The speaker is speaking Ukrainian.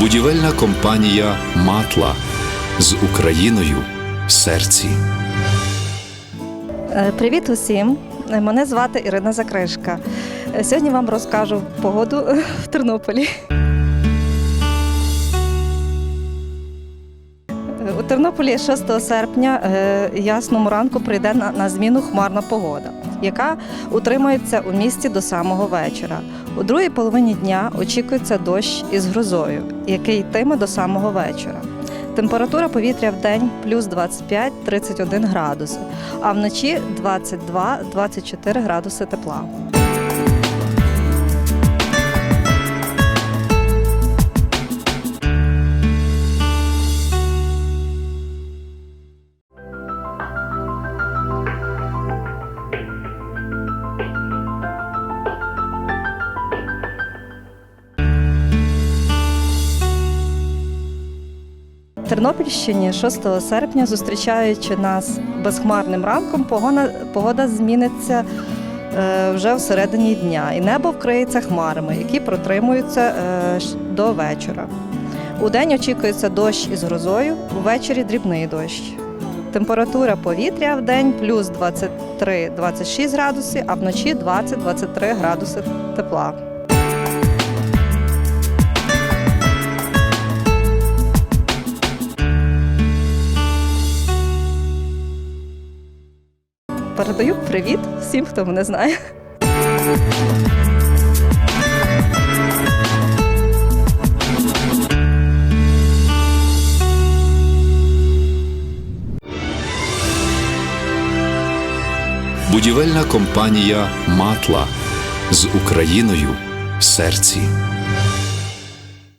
Будівельна компанія Матла з Україною в серці. Е, Привіт усім! Мене звати Ірина Закришка. Е, Сьогодні вам розкажу погоду в Тернополі. У Тернополі 6 серпня е, ясному ранку прийде на, на зміну хмарна погода, яка утримується у місті до самого вечора. У другій половині дня очікується дощ із грозою, який йтиме до самого вечора. Температура повітря в день плюс 25-31 градуси, а вночі 22-24 градуси тепла. Тернопільщині 6 серпня, зустрічаючи нас безхмарним ранком, погода, погода зміниться е, вже в середині дня, і небо вкриється хмарами, які протримуються е, до вечора. У день очікується дощ із грозою, увечері дрібний дощ. Температура повітря в день плюс 23-26 градусів, а вночі 20-23 градуси тепла. Передаю привіт всім, хто мене знає. Будівельна компанія Матла з Україною в серці.